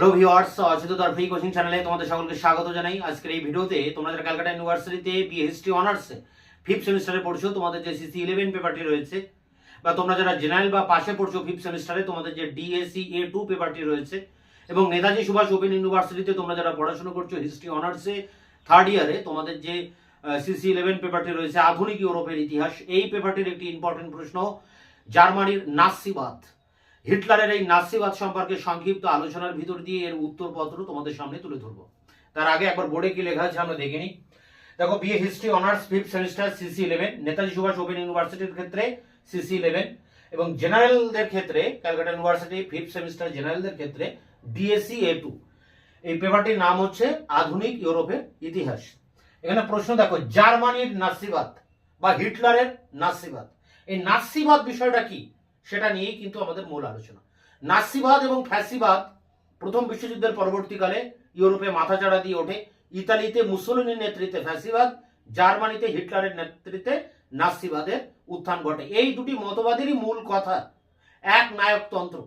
Hello viewers অচিত দরফি coaching চ্যানেলে তোমাদের সকলকে স্বাগত জানাই। আজকের এই ভিডিওতে তোমরা যারা ক্যালকাটা ইউনিভার্সিটিতে বিএ হিস্ট্রি অনার্সে ফিফথ সেমিস্টারে পড়ছো, তোমাদের যে সিসি ইলেভেন পেপারটি রয়েছে, বা তোমরা যারা জেনারেল বা পাশে পড়ছো ফিফথ সেমিস্টারে তোমাদের যে ডিএসসি এ টু পেপারটি রয়েছে, এবং নেতাজি সুভাষ ওপেন ইউনিভার্সিটিতে তোমরা যারা পড়াশোনা করছ হিস্ট্রি অনার্সে থার্ড ইয়ারে তোমাদের যে সিসি ইলেভেন পেপারটি রয়েছে, আধুনিক ইউরোপের ইতিহাস, এই পেপারটির একটি ইম্পর্টেন্ট প্রশ্ন, জার্মানির নাসিবাদ। হিটলারের এই নাসিবাদ সম্পর্কে সংক্ষিপ্ত আলোচনার ভিতর দিয়ে এর উত্তরপত্র তোমাদের সামনে তুলে ধরবো। তার আগে একবার বোর্ডে কি লেখা আছে আমরা দেখে নিই দেখো BA history honours fifth semester CC eleven Netaji Subhas open ইউনিভার্সিটির ক্ষেত্রে সিসি ইলেভেন এবং জেনারেলদের ক্ষেত্রে ক্যালকাটা ইউনিভার্সিটি ফিফথ সেমিস্টার জেনারেলদের ক্ষেত্রে ডিএসসি এ টু এই পেপারটির নাম হচ্ছে আধুনিক ইউরোপের ইতিহাস। এখানে প্রশ্ন দেখো, জার্মানির নাসিবাদ বা হিটলারের নাসিবাদ এই নাসিবাদ বিষয়টা কি? সেটা নিয়েই কিন্তু আমাদের মূল আলোচনা। নাসিবাদ এবং ফ্যাসিবাদ প্রথম বিশ্বযুদ্ধের পরবর্তীকালে ইউরোপে মাথাচাড়া দিয়ে ওঠে। ইতালিতে মুসলিনের নেতৃত্বে ফ্যাসিবাদ, জার্মানিতে হিটলারের নেতৃত্বে নাসিবাদের উত্থান ঘটে। এই দুটি মতবাদেরই মূল কথা, এক নায়কতন্ত্র।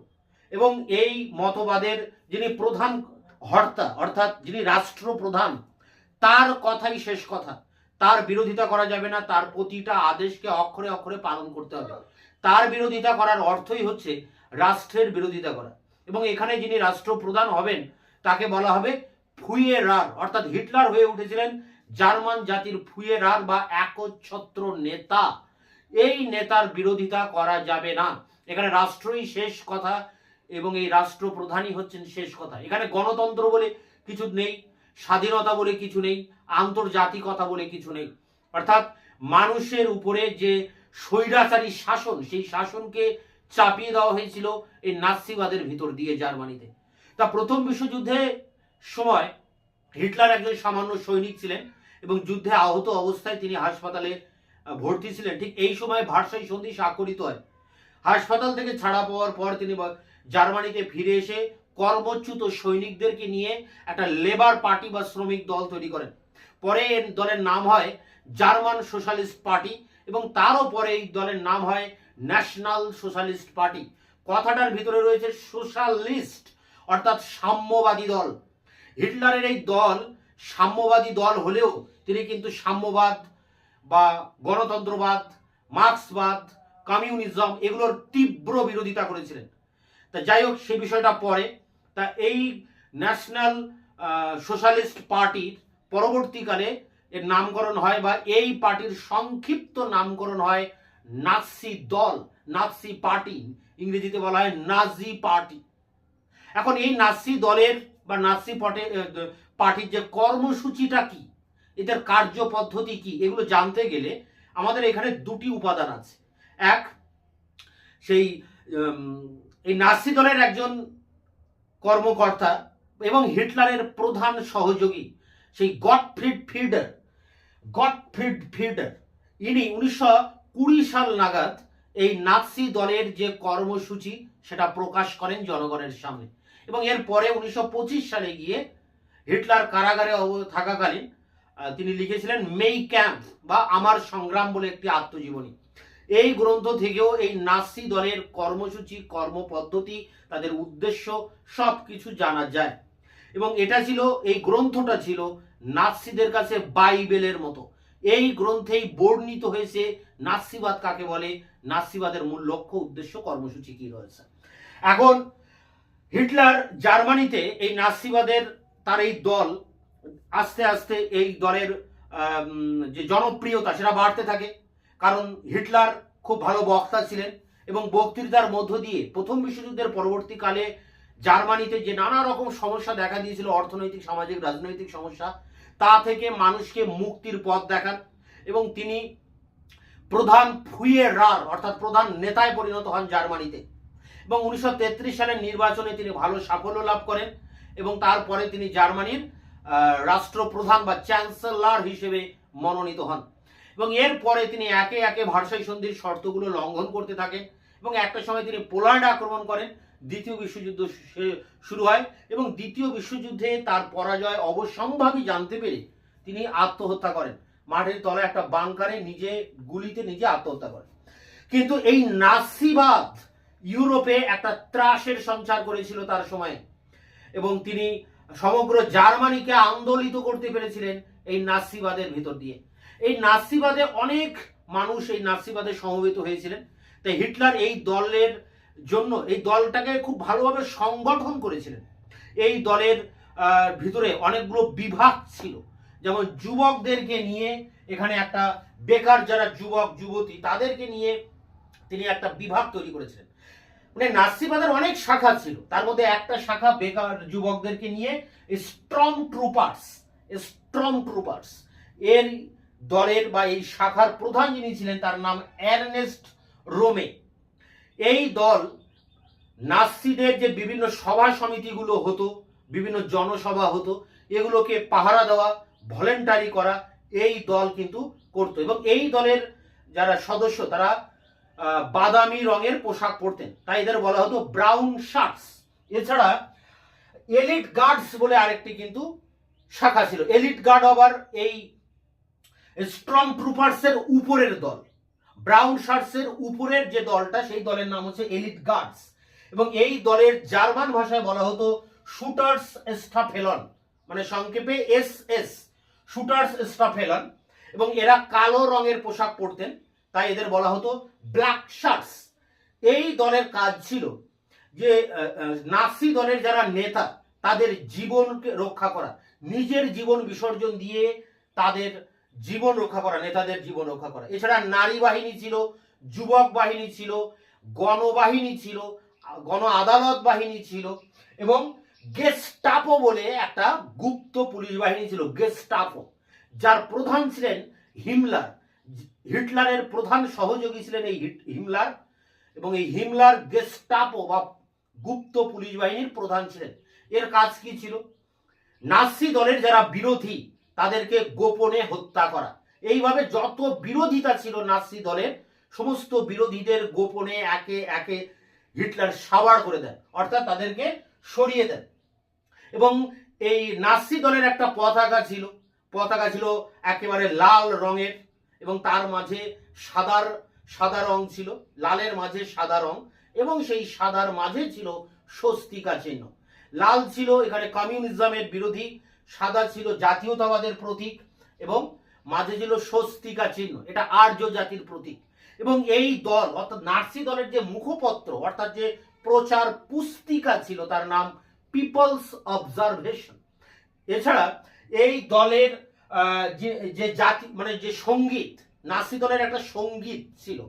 এবং এই মতবাদের যিনি প্রধান হর্তা, অর্থাৎ যিনি রাষ্ট্রপ্রধান, তার কথাই শেষ কথা। তার বিরোধিতা করা যাবে না, তার প্রতিটা আদেশকে অক্ষরে অক্ষরে পালন করতে হবে। তার বিরোধিতা করার অর্থই হচ্ছে রাষ্ট্রের বিরোধিতা করা। এবং এখানে যিনি রাষ্ট্রপ্রধান হবেন, তাকে বলা হবে ফুয়ে রার অর্থাৎ হিটলার হয়ে উঠেছিলেন জার্মান জাতির ফুয়ে রার বা একচ্ছত্র নেতা। এই নেতার বিরোধিতা করা যাবে না। এখানে রাষ্ট্রই শেষ কথা এবং এই রাষ্ট্রপ্রধানই হচ্ছেন শেষ কথা। এখানে গণতন্ত্র বলে কিছু নেই, স্বাধীনতা বলে কিছু নেই, আন্তর্জাতিকতা বলে কিছু নেই। অর্থাৎ মানুষের উপরে যে স্বৈরাচারী শাসন, সেই শাসনকে চাপিয়ে দেওয়া হয়েছিল এই নাসিবাদের ভিতর দিয়ে জার্মানিতে। তা প্রথম বিশ্বযুদ্ধে সময় হিটলার একজন সামান্য সৈনিক ছিলেন এবং যুদ্ধে আহত অবস্থায় তিনি হাসপাতালে ভর্তি ছিলেন। ঠিক এই সময় ভারসাই সন্ধি স্বাক্ষরিত হয়। হাসপাতাল থেকে ছাড়া পাওয়ার পর তিনি জার্মানিতে ফিরে এসে কর্মচ্যুত সৈনিকদেরকে নিয়ে একটা লেবার পার্টি বা শ্রমিক দল তৈরি করেন। পরে দলের নাম হয় জার্মান সোশ্যালিস্ট পার্টি। এবং তারও পরে এই দলের নাম হয় ন্যাশনাল সোশ্যালিস্ট পার্টি। কথাটার ভিতরে রয়েছে সোশ্যালিস্ট, অর্থাৎ সাম্যবাদী দল। হিটলারের এই দল সাম্যবাদী দল হলেও তিনি কিন্তু সাম্যবাদ বা গণতন্ত্রবাদ, মার্ক্সবাদ, কমিউনিজম এগুলোর তীব্র বিরোধিতা করেছিলেন। তা যাই হোক, সে বিষয়টা পরে। তা এই ন্যাশনাল সোশ্যালিস্ট পার্টির পরবর্তীকালে এর নামকরণ হয় বা এই পার্টির সংক্ষিপ্ত নামকরণ হয় নাৎসি দল, নাৎসি পার্টি, ইংরেজিতে বলা হয় নাজি পার্টি। এখন এই নাৎসি দলের বা নাৎসি পটে পার্টির যে কর্মসূচিটা কি এদের কার্য পদ্ধতি কি, এগুলো জানতে গেলে আমাদের এখানে দুটি উপাদান আছে। এক, সেই এই নাসি দলের একজন কর্মকর্তা এবং হিটলারের প্রধান সহযোগী, সেই গটফ্রিড ফিডার। গটফ্রিড ফিডার ইনি উনিশশো কুড়ি সাল নাগাদ এই নাৎসি দলের যে কর্মসূচি, সেটা প্রকাশ করেন জনগণের সামনে। এবং এর পরে উনিশশো পঁচিশ সালে গিয়ে হিটলার কারাগারে থাকাকালীন তিনি লিখেছিলেন মেই ক্যাম্প বা আমার সংগ্রাম বলে একটি আত্মজীবনী। এই গ্রন্থ থেকেও এই নাৎসি দলের কর্মসূচি, কর্মপদ্ধতি, তাদের উদ্দেশ্য সব কিছু জানা যায়। এবং এটা ছিল, এই গ্রন্থটা ছিল নাৎসিদের কাছে বাইবেলের মতো। এই গ্রন্থেই বর্ণিত হয়েছে নাৎসিবাদ কাকে বলে, নাৎসিবাদের মূল লক্ষ্য, উদ্দেশ্য, কর্মসূচি কি রয়েছে। এখন হিটলার জার্মানিতে এই নাৎসিবাদের তার এই দল, আস্তে আস্তে এই দলের যে জনপ্রিয়তা সেটা বাড়তে থাকে। কারণ হিটলার খুব ভালো বক্তা ছিলেন এবং বক্তৃতার মধ্য দিয়ে প্রথম বিশ্বযুদ্ধের পরবর্তীকালে জার্মানিতে যে নানা রকম সমস্যা দেখা দিয়েছিল, অর্থনৈতিক, সামাজিক, রাজনৈতিক সমস্যা তা থেকে মানুষকে মুক্তির পথ দেখান এবং তিনি প্রধান ফুয়ে রার অর্থাৎ প্রধান নেতায় পরিণত হন জার্মানিতে। এবং উনিশশো তেত্রিশ সালের নির্বাচনে তিনি ভালো সাফল্য লাভ করেন এবং তারপরে তিনি জার্মানির রাষ্ট্রপ্রধান বা চ্যান্সেলর হিসেবে মনোনীত হন। এবং এরপরে তিনি একে একে ভারসাই সন্ধির শর্তগুলো লঙ্ঘন করতে থাকেন এবং একটা সময় তিনি পোল্যান্ড আক্রমণ করেন। দ্বিতীয় বিশ্বযুদ্ধ শুরু হয় এবং দ্বিতীয় বিশ্বযুদ্ধে তার পরাজয় অবসম্ভাবী জানতে পেরে তিনি আত্মহত্যা করেন। মাঠের তলায় একটা বাংকারে নিজে, গুলিতে নিজে আত্মহত্যা করেন। কিন্তু এই নাসিবাদ ইউরোপে একটা ত্রাসের সঞ্চার করেছিল তার সময়ে এবং তিনি সমগ্র জার্মানিকে আন্দোলিত করতে পেরেছিলেন এই নাসিবাদের ভিতর দিয়ে। এই নাসিবাদে অনেক মানুষ এই নাসিবাদে সমবেত হয়েছিলেন। তাই হিটলার এই দলের জন্য এই দলটাকে খুব ভালোভাবে সংগঠন করেছিলেন। এই দলের ভিতরে অনেকগুলো বিভাগ ছিল। যেমন যুবকদেরকে নিয়ে এখানে একটা বেকার যারা যুবক, যুবতী, তাদেরকে নিয়ে তিনি একটা বিভাগ তৈরি করেছিলেন। মানে নাসিবাদের অনেক শাখা ছিল। তার মধ্যে একটা শাখা বেকার যুবকদেরকে নিয়ে স্ট্রং ট্রুপার্স স্ট্রং ট্রুপার্স। এর দলের বা এই শাখার প্রধান যিনি ছিলেন তার নাম অ্যারনেস্ট রোমে। এই দল নাসিদের যে বিভিন্ন সভা সমিতিগুলো হতো, বিভিন্ন জনসভা হতো, এগুলোকে পাহারা দেওয়া, ভলেন্টারি করা এই দল কিন্তু করতো এবং এই দলের যারা সদস্য তারা বাদামি রঙের পোশাক পরতেন। তাই এদের বলা হতো ব্রাউন শার্টস এছাড়া এলিট গার্ডস বলে আরেকটি কিন্তু শাখা ছিল। এলিট গার্ড আবার এই স্ট্রং ট্রুপার্সের উপরের দল। ব্রাউন শার্টসের উপরের যে দলটা, সেই দলের নাম হচ্ছে এলিট গার্ডস এবং এই দলের জার্মান ভাষায় বলা হতো শুটার্স স্টাফেলন মানে সংক্ষেপে এস এস, শুটার্স স্টাফেলন। এবং এরা কালো রঙের পোশাক পরতেন, তাই এদের বলা হতো ব্ল্যাক শার্টস এই দলের কাজ ছিল যে নাসি দলের যারা নেতা, তাদের জীবনকে রক্ষা করা, নিজের জীবন বিসর্জন দিয়ে তাদের জীবন রক্ষা করা, নেতাদের জীবন রক্ষা করা। এছাড়া নারী বাহিনী ছিল, যুবক বাহিনী ছিল, গণবাহিনী ছিল, গণ আদালত বাহিনী ছিল, এবং গেস্টাপো বলে একটা গুপ্ত পুলিশ বাহিনী ছিল গেস্টাপো যার প্রধান ছিলেন হিমলার। হিটলারের প্রধান সহযোগী ছিলেন এই হিমলার, এবং এই হিমলার গেস্টাপো বা গুপ্ত পুলিশ বাহিনীর প্রধান ছিলেন। এর কাজ কি ছিল? নাসি দলের যারা বিরোধী তাদেরকে গোপনে হত্যা করা। এইভাবে যত বিরোধিতা ছিল নাসি দলের, সমস্ত বিরোধীদের গোপনে একে একে হিটলার সাবার করে দেন, অর্থাৎ তাদেরকে সরিয়ে দেন। এবং এই নাসি দলের একটা পতাকা ছিল পতাকা ছিল একেবারে লাল রঙের এবং তার মাঝে সাদার, সাদা রং ছিল, লালের মাঝে সাদা রং এবং সেই সাদার মাঝে ছিল স্বস্তিকা চিহ্ন। লাল ছিল এখানে কমিউনিজমের বিরোধী সাদা ছিল জাতীয়তাবাদের প্রতীক এবং মাঝে ছিল স্বস্তিকা চিহ্ন। এটা আর্য জাতির প্রতীক। এবং এই দল, অর্থাৎ নার্সি দলের যে মুখপত্র, অর্থাৎ যে প্রচার পুস্তিকা ছিল, তার নাম পিপলস অবজারভেশন। এছাড়া এই দলের যে জাতি মানে যে সংগীত নাসি দলের একটা সংগীত ছিল।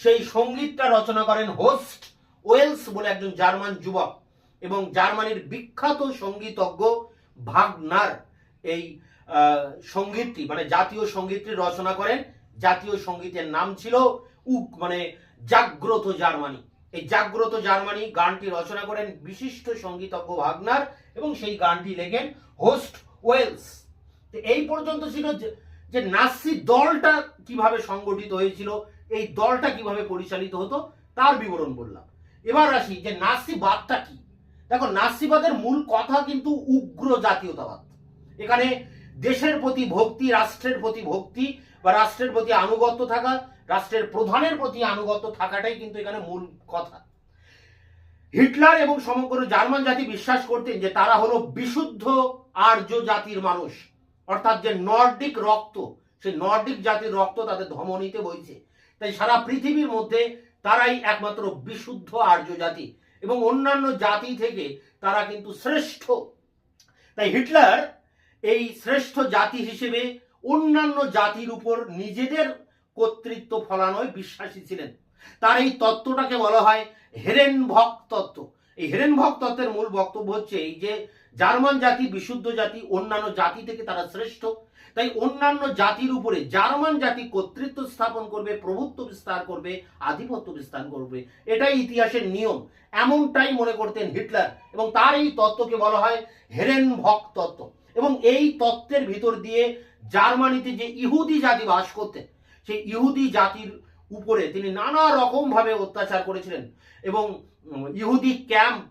সেই সঙ্গীতটা রচনা করেন হোস্ট ওয়েলস বলে একজন জার্মান যুবক এবং জার্মানির বিখ্যাত সঙ্গীতজ্ঞ ভাগনার এই সঙ্গীতটি মানে জাতীয় সঙ্গীতটি রচনা করেন। জাতীয় সঙ্গীতের নাম ছিল উক মানে জাগ্রত জার্মানি। এই জাগ্রত জার্মানি গানটি রচনা করেন বিশিষ্ট সঙ্গীতজ্ঞ ভাগনার এবং সেই গানটি লেখেন হোস্ট ওয়েলস। এই পর্যন্ত ছিল যে- নাসি দলটা কীভাবে সংগঠিত হয়েছিল, এই দলটা কীভাবে পরিচালিত হতো, তার বিবরণ বললাম। এবার আসি যে নাসিবাদটা কি? দেখো নাসিবাদের মূল কথা কিন্তু উগ্র জাতীয়তাবাদ। এখানে দেশের প্রতি ভক্তি, রাষ্ট্রের প্রতি ভক্তি বা রাষ্ট্রের প্রতি আনুগত্য থাকা, রাষ্ট্রের প্রধানের প্রতি আনুগত্য থাকাটাই কিন্তু এখানে মূল কথা। হিটলার এবং সমগ্র জার্মান জাতি বিশ্বাস করতেন যে তারা হলো বিশুদ্ধ আর্য জাতির মানুষ। অর্থাৎ যে নর্ডিক রক্ত, সেই নর্ডিক জাতির রক্ত তাদের ধমনীতে বইছে। তাই সারা পৃথিবীর মধ্যে তারাই একমাত্র বিশুদ্ধ আর্য জাতি। এবং অন্যান্য জাতি থেকে তারা কিন্তু শ্রেষ্ঠ। তাই হিটলার এই শ্রেষ্ঠ জাতি হিসেবে অন্যান্য জাতির উপর নিজেদের কর্তৃত্ব ফলানোয় বিশ্বাসী ছিলেন। তার এই তত্ত্বটাকে বলা হয় হেরেনভক তত্ত্ব। এই হেরেনভক তত্ত্বের মূল বক্তব্য হচ্ছে এই যে জার্মান জাতি, বিশুদ্ধ জাতি, অন্যান্য জাতি থেকে তারা শ্রেষ্ঠ। তাই অন্যান্য জাতির উপরে, জার্মান জাতি কর্তৃত্ব স্থাপন করবে, প্রভুত্ব বিস্তার করবে, আধিপত্য বিস্তার করবে। এটাই ইতিহাসের নিয়ম। এমনটাই মনে করতেন হিটলার এবং তার এই তত্ত্বকে বলা হয় হেরেনভক তত্ত্ব। এবং এই তত্ত্বের ভিতর দিয়ে জার্মানিতে যে ইহুদি জাতি বাস করতেন, সেই ইহুদি জাতির উপরে তিনি নানা রকম ভাবে অত্যাচার করেছিলেন। এবং ইহুদি ক্যাম্প,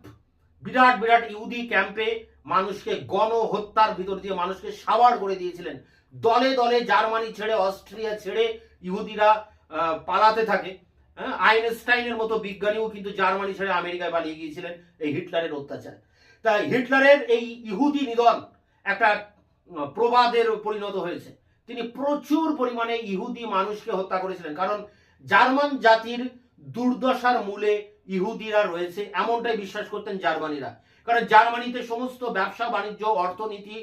বিরাট বিরাট ইহুদি ক্যাম্পে মানুষকে গণহত্যার ভিতর দিয়ে মানুষকে সাবার করে দিয়েছিলেন। দলে দলে জার্মানি ছেড়ে, অস্ট্রিয়া ছেড়ে ইহুদিরা পালাতে থাকে। হ্যাঁ আইনস্টাইনের মতো বিজ্ঞানীও কিন্তু জার্মানি ছেড়ে আমেরিকায় পালিয়ে গিয়েছিলেন এই হিটলারের অত্যাচার। তাই হিটলারের এই ইহুদি নিধন একটা প্রবাদের পরিণত হয়েছে। তিনি প্রচুর পরিমাণে ইহুদি মানুষকে হত্যা করেছিলেন। কারণ জার্মান জাতির দুর্দশার মূলে ইহুদিরা রয়েছে, এমনটাই বিশ্বাস করতেন জার্মানিরা। কারণ জার্মানিতে সমস্ত ব্যবসা, বাণিজ্য, অর্থনীতি,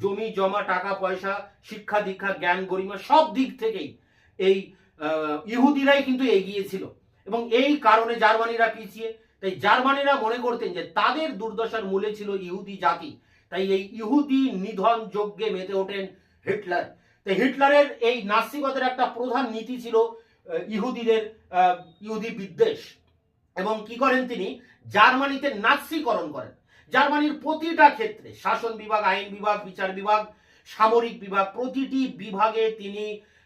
জমি, জমা, টাকা, পয়সা, শিক্ষা, দীক্ষা, জ্ঞান, গরিমা সব দিক থেকেই এই ইহুদিরাই কিন্তু এগিয়ে ছিল। এবং এই কারণে জার্মানিরা পিছিয়ে। তাই জার্মানিরা মনে করতেন যে তাদের দুর্দশার মূলে ছিল ইহুদি জাতি। তাই এই ইহুদি নিধন যজ্ঞে মেতে ওঠেন হিটলার। তাই হিটলারের এই নাস্তিবাদের একটা প্রধান নীতি ছিল ইহুদিদের ইহুদি বিদ্বেষ। এবং কি করেন তিনি? জার্মানিতে নাৎসিকরণ করেন। জার্মানির প্রতিটা ক্ষেত্রে, শাসন বিভাগ, আইন বিভাগ, বিচার বিভাগ, সামরিক বিভাগ, প্রতিটি বিভাগে তিনি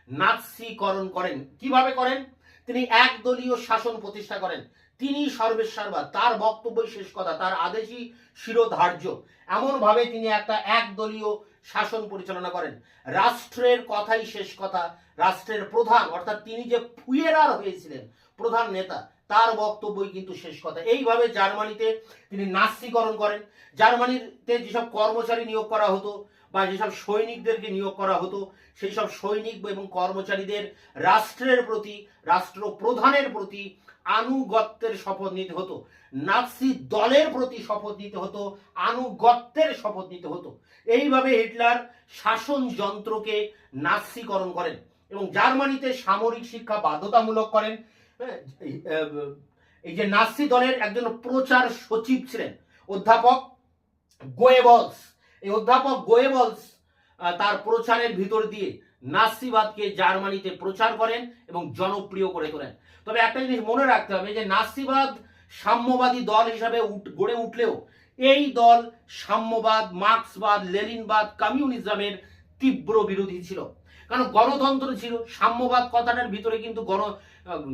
নাৎসিকরণ করেন। কীভাবে করেন? তিনি একদলীয় শাসন প্রতিষ্ঠা করেন। তিনি সর্বেশ্বরবাদ তার বক্তব্যই শেষ কথা, তার আদেশই শিরোধার্য। এমনভাবে তিনি একটা একদলীয় শাসন পরিচালনা করেন। রাষ্ট্রের কথাই শেষ কথা, রাষ্ট্রের প্রধান, অর্থাৎ তিনি যে ফুয়েরার হয়েছিলেন, প্রধান নেতা তার বক্তব্যই কিন্তু শেষ কথা। এইভাবে জার্মানিতে তিনি নাস্তিকরণ করেন। জার্মানিতে যেসব কর্মচারী নিয়োগ করা হতো বা যেসব সৈনিকদেরকে নিয়োগ করা হতো সেই সব সৈনিক এবং কর্মচারীদের রাষ্ট্রের প্রতি রাষ্ট্র প্রধানের প্রতি আনুগত্যের শপথ নিতে হতো। নাৎসি দলের প্রতি শপথ নিতে হতো, আনুগত্যের শপথ নিতে হতো। এইভাবে হিটলার শাসন যন্ত্রকে নাৎসিকরণ করেন এবং জার্মানিতে সামরিক শিক্ষা বাধ্যতামূলক করেন। এই, যে নাৎসি দলের একজন প্রচার সচিব ছিলেন অধ্যাপক গোয়েবলস এই অধ্যাপক গোয়েবলস তার প্রচারের ভিতর দিয়ে নাস্তিবাদকে জার্মানিতে প্রচার করেন এবং জনপ্রিয় করে তোলেন। তবে একটা জিনিস মনে রাখতে হবে যে নাসিবাদ সাম্যবাদী দল হিসাবে গড়ে উঠলেও এই দল সাম্যবাদ মার্ক্সবাদ লেনিনবাদ কমিউনিজমের তীব্র বিরোধী ছিল। কারণ গণতন্ত্র ছিল সাম্যবাদ কথাটার ভিতরে কিন্তু গণ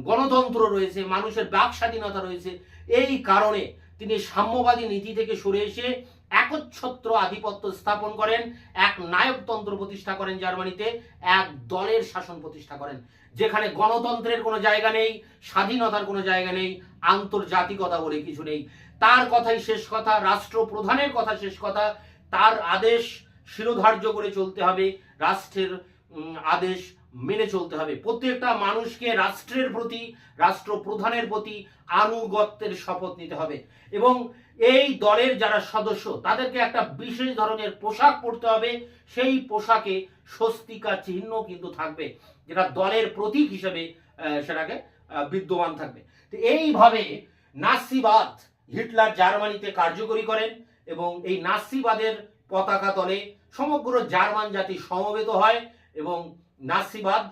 গণতন্ত্র রয়েছে, মানুষের বাক স্বাধীনতা রয়েছে, এই কারণে তিনি সাম্যবাদী নীতি থেকে সরে এসে একচ্ছত্র আধিপত্য স্থাপন করেন, এক নায়কতন্ত্র প্রতিষ্ঠা করেন জার্মানিতে, এক দলের শাসন প্রতিষ্ঠা করেন, যেখানে গণতন্ত্রের কোনো জায়গা নেই, স্বাধীনতার কোনো জায়গা নেই, আন্তর্জাতিকতা বলে কিছু নেই। তার কথাই শেষ কথা, রাষ্ট্রপ্রধানের কথা শেষ কথা, তার আদেশ শিরোধার্য করে চলতে হবে, রাষ্ট্রের আদেশ মেনে চলতে হবে। প্রত্যেকটা মানুষকে রাষ্ট্রের প্রতি, রাষ্ট্রপ্রধানের প্রতি আনুগত্যের শপথ নিতে হবে এবং এই দলের যারা সদস্য, তাদেরকে একটা বিশেষ ধরনের পোশাক পরতে হবে। সেই পোশাকে স্বস্তিকা চিহ্ন কিন্তু থাকবে, যেটা দলের প্রতীক হিসেবে সেটাকে বিদ্যমান থাকবে। তো এইভাবে নাসিবাদ হিটলার জার্মানিতে কার্যকরী করেন এবং এই নাসিবাদের পতাকা তলে সমগ্র জার্মান জাতি সমবেত হয় এবং নাসিবাদ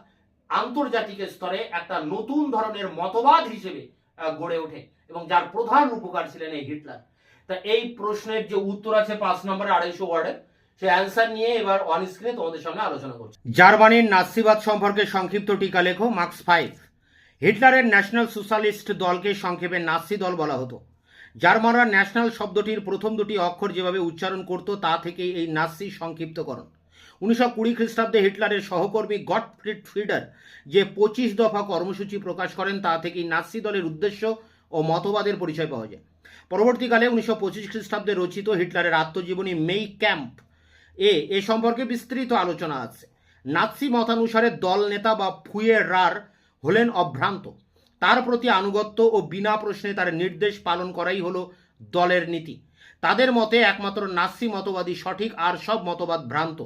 আন্তর্জাতিক স্তরে একটা নতুন ধরনের মতবাদ হিসেবে গড়ে ওঠে এবং যার প্রধান উপকার ছিলেন এই হিটলার। তা এই প্রশ্নের যে উত্তর আছে পাঁচ নম্বরে আড়াইশো ওয়ার্ডে অ্যান্সার নিয়ে এবার তোমাদের আলোচনা জার্মানির নাসিবাদ সম্পর্কে সংক্ষিপ্ত টিকা লেখো, মার্কস ফাইভ। হিটলারের ন্যাশনাল সোশ্যালিস্ট দলকে সংক্ষেপে নাসি দল বলা হতো। জার্মানরা ন্যাশনাল শব্দটির প্রথম দুটি অক্ষর যেভাবে উচ্চারণ করত, তা থেকেই এই নাসি সংক্ষিপ্তকরণ। উনিশশো কুড়ি খ্রিস্টাব্দে হিটলারের সহকর্মী গটফ্রিড ফ্রিডার যে পঁচিশ দফা কর্মসূচি প্রকাশ করেন, তা থেকেই নাসি দলের উদ্দেশ্য ও মতবাদের পরিচয় পাওয়া যায়। পরবর্তীকালে উনিশশো পঁচিশ খ্রিস্টাব্দে রচিত হিটলারের আত্মজীবনী মেই ক্যাম্প এ এ সম্পর্কে বিস্তৃত আলোচনা আছে। নাৎসি মতানুসারে দল নেতা বা ফুয়ে রার হলেন অভ্রান্ত। তার প্রতি আনুগত্য ও বিনা প্রশ্নে তার নির্দেশ পালন করাই হলো দলের নীতি। তাদের মতে একমাত্র নাৎসি মতবাদী সঠিক আর সব মতবাদ ভ্রান্ত।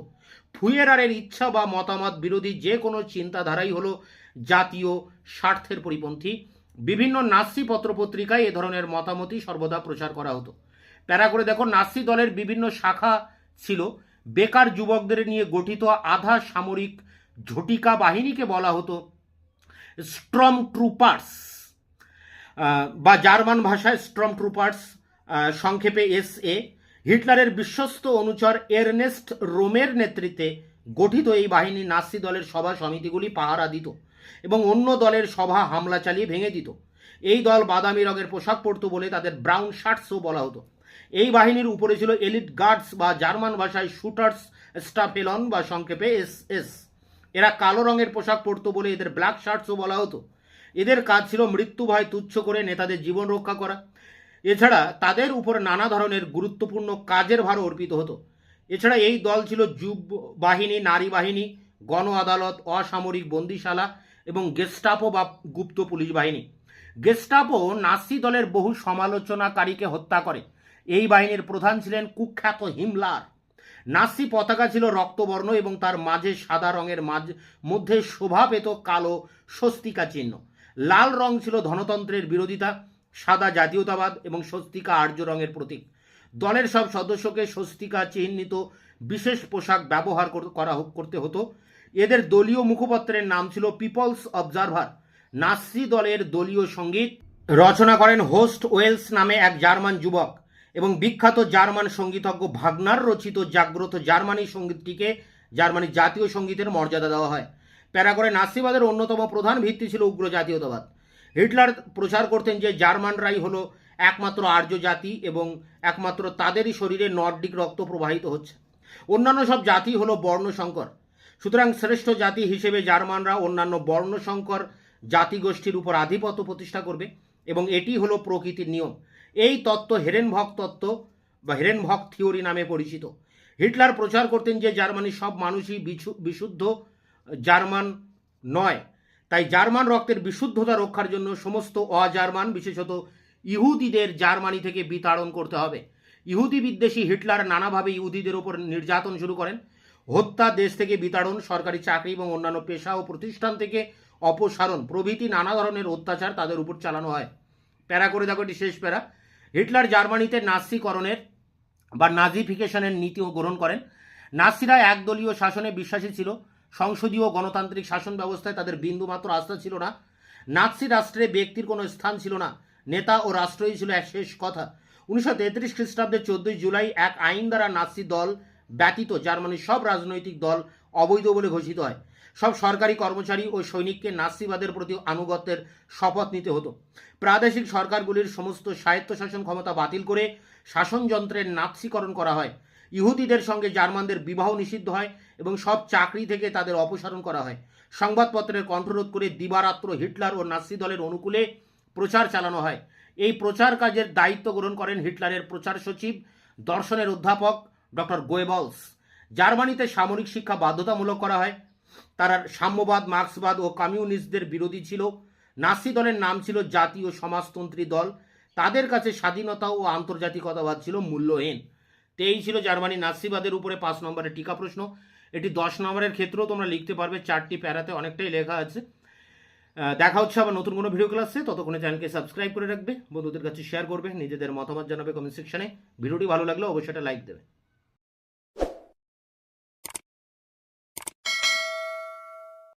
ফুয়েরারের ইচ্ছা বা মতামত বিরোধী যে কোনো চিন্তাধারাই হলো জাতীয় স্বার্থের পরিপন্থী। বিভিন্ন নাৎসি পত্রপত্রিকায় এ ধরনের মতামতই সর্বদা প্রচার করা হতো। প্যারা করে দেখো নাসি দলের বিভিন্ন শাখা ছিল। বেকার যুবকদের নিয়ে গঠিত আধা সামরিক ঝটিকা বাহিনীকে বলা হতো স্ট্রম ট্রুপার্স বা জার্মান ভাষায় স্ট্রম ট্রুপার্স সংক্ষেপে এস এ। হিটলারের বিশ্বস্ত অনুচর এরনেস্ট রোমের নেতৃত্বে গঠিত এই বাহিনী নাসি দলের সভা সমিতিগুলি পাহারা দিত এবং অন্য দলের সভা হামলা চালিয়ে ভেঙে দিত। এই দল বাদামি রঙের পোশাক পরত বলে তাদের ব্রাউন শার্টসও বলা হতো। এই বাহিনীর উপরে ছিল এলিট গার্ডস বা জার্মান ভাষায় শুটার্স, স্টাফেলন বা সংক্ষেপে এস এস। এরা কালো রঙের পোশাক পরতো বলে এদের ব্ল্যাক শার্টসও বলা হতো। এদের কাজ ছিল মৃত্যু ভয় তুচ্ছ করে নেতাদের জীবন রক্ষা করা। এছাড়া তাদের উপর নানা ধরনের গুরুত্বপূর্ণ কাজের ভার অর্পিত হতো। এছাড়া এই দল ছিল যুব বাহিনী নারী বাহিনী গণ আদালত অসামরিক বন্দিশালা এবং গেস্টাপো বা গুপ্ত পুলিশ বাহিনী। গেস্টাপো নাসি দলের বহু সমালোচনাকারীকে হত্যা করে। এই বাহিনীর প্রধান ছিলেন কুখ্যাত হিমলার। নাসি পতাকা ছিল রক্তবর্ণ এবং তার মাঝে সাদা রঙের মাঝ, মধ্যে শোভা পেত কালো স্বস্তিকা চিহ্ন। লাল রং ছিল ধনতন্ত্রের বিরোধিতা। সাদা জাতীয়তাবাদ এবং স্বস্তিকা আর্য রঙের প্রতীক। দলের সব সদস্যকে স্বস্তিকা চিহ্নিত বিশেষ পোশাক ব্যবহার করা করতে হতো। এদের দলীয় মুখপত্রের নাম ছিল পিপলস অবজারভার। নাসি দলের দলীয় সংগীত। রচনা করেন হোস্ট ওয়েলস নামে এক জার্মান যুবক এবং বিখ্যাত জার্মান সঙ্গীতজ্ঞ ভাগনার রচিত জাগ্রত জার্মানি সঙ্গীতটিকে জার্মানির জাতীয় সঙ্গীতের মর্যাদা দেওয়া হয়। প্যারা করে নাসিবাদের অন্যতম প্রধান ভিত্তি ছিল উগ্র জাতীয়তাবাদ। হিটলার প্রচার করতেন যে জার্মানরাই হলো একমাত্র আর্য জাতি এবং একমাত্র তাদেরই শরীরে নর্ডিক রক্ত প্রবাহিত হচ্ছে। অন্যান্য সব জাতি হলো বর্ণসংকর সুতরাং শ্রেষ্ঠ জাতি হিসেবে জার্মানরা অন্যান্য বর্ণসংকর জাতিগোষ্ঠীর উপর আধিপত্য প্রতিষ্ঠা করবে এবং এটি হলো প্রকৃতির নিয়ম। এই তত্ত্ব হেরেনভক তত্ত্ব বা হেরেনভক থিওরি নামে পরিচিত। হিটলার প্রচার করতেন যে জার্মানির সব মানুষই বিশুদ্ধ জার্মান নয়। তাই জার্মান রক্তের বিশুদ্ধতা রক্ষার জন্য সমস্ত অজার্মান, বিশেষত ইহুদিদের জার্মানি থেকে বিতাড়ন করতে হবে। ইহুদি বিদ্বেষী হিটলার নানাভাবে ইহুদিদের ওপর নির্যাতন শুরু করেন। হত্যা, দেশ থেকে বিতাড়ন, সরকারি চাকরি এবং অন্যান্য পেশা ও প্রতিষ্ঠান থেকে অপসারণ প্রভৃতি নানা ধরনের অত্যাচার তাদের উপর চালানো হয়। প্যারা করে দেখো এটি শেষ প্যারা। হিটলার জার্মানিতে নাসিকরণের বা নাজিফিকেশনের নীতিও গ্রহণ করেন। নাসিরা একদলীয় শাসনে বিশ্বাসী ছিল। সংসদীয় গণতান্ত্রিক শাসন ব্যবস্থায় তাদের বিন্দুমাত্র আস্থা ছিল না। নাৎসি রাষ্ট্রে ব্যক্তির কোনো স্থান ছিল না। নেতা ও রাষ্ট্রই ছিল এক শেষ কথা। উনিশশো তেত্রিশ খ্রিস্টাব্দের চোদ্দই জুলাই এক আইন দ্বারা নাৎসি দল ব্যতীত জার্মানির সব রাজনৈতিক দল অবৈধ বলে ঘোষিত হয়। সব সরকারি কর্মচারী ও সৈনিককে নাৎসিবাদের প্রতি আনুগত্যের শপথ নিতে হতো। প্রাদেশিক সরকারগুলির সমস্ত স্বায়ত্তশাসন ক্ষমতা বাতিল করে শাসনযন্ত্রের নাৎসিকরণ করা হয়। ইহুদিদের সঙ্গে জার্মানদের বিবাহ নিষিদ্ধ হয় এবং সব চাকরি থেকে তাদের অপসারণ করা হয়। সংবাদপত্রের কণ্ঠরোধ করে দিবারাত্র হিটলার ও নাসি দলের অনুকূলে প্রচার চালানো হয়। এই প্রচার কাজের দায়িত্ব গ্রহণ করেন হিটলারের প্রচার সচিব, দর্শনের অধ্যাপক ডক্টর গোয়েবলস। জার্মানিতে সামরিক শিক্ষা বাধ্যতামূলক করা হয়। তারা সাম্যবাদ, মার্ক্সবাদ ও কমিউনিস্টদের বিরোধী ছিল। নাসি দলের নাম ছিল জাতীয় সমাজতন্ত্রী দল। তাদের কাছে স্বাধীনতা ও আন্তর্জাতিকতাবাদ ছিল মূল্যহীন। তো এই ছিল জার্মানি নাসিবাদের উপরে পাঁচ নম্বরের টিকা প্রশ্ন। এটি দশ নম্বরের ক্ষেত্রেও তোমরা লিখতে পারবে, চারটি প্যারাতে অনেকটাই লেখা আছে। দেখা হচ্ছে আবার নতুন কোনো ভিডিও ক্লাসে ততক্ষণে চ্যানেলকে সাবস্ক্রাইব করে রাখবে, বন্ধুদের কাছে শেয়ার করবে, নিজেদের মতামত জানাবে কমেন্ট সেকশনে ভিডিওটি ভালো লাগলে অবশ্যই একটা লাইক দেবে।